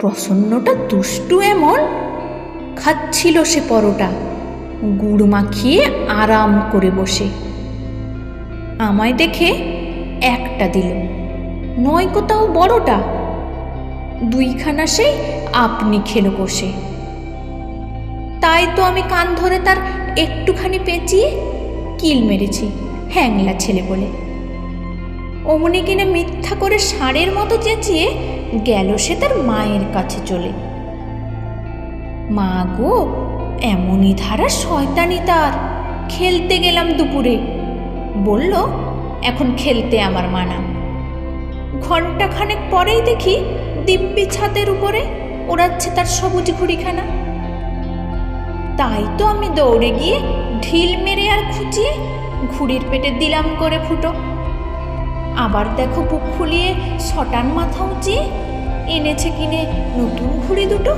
প্রসন্নটা দুষ্টু এমন। খাচ্ছিল সে পরোটা, গুড় মাখিয়ে আরাম করে বসে। আমায় দেখে একটা দিল, নয় কোথাও বড়টা? দুইখানা সেই আপনি খেলো বসে তাই তো আমি কান ধরে তার একটুখানি পেঁচিয়ে কিল মেরেছি, হ্যাংলা ছেলে বলে। অমনি কিনে মিথ্যা করে ষাঁড়ের মতো চেঁচিয়ে গেল সে তার মায়ের কাছে চলে। মা গো, এমনই ধারা শয়তানি তার। খেলতে গেলাম দুপুরে। বলল, এখন খেলতে আমার মানা ঘণ্টা খানেক পরেই দেখি দিব্যি ছাদের উপরে ওড়াচ্ছে তার সবুজ ঘুড়িখানা। তাই তো আমি দৌড়ে গিয়ে ঢিল মেরে আর খুঁচিয়ে ঘুড়ির পেটে দিলাম করে ফুটো। আবার দেখো বুক ফুলিয়ে শটান মাথা উঁচিয়ে এনেছে কিনে নতুন ঘুড়ি দুটো।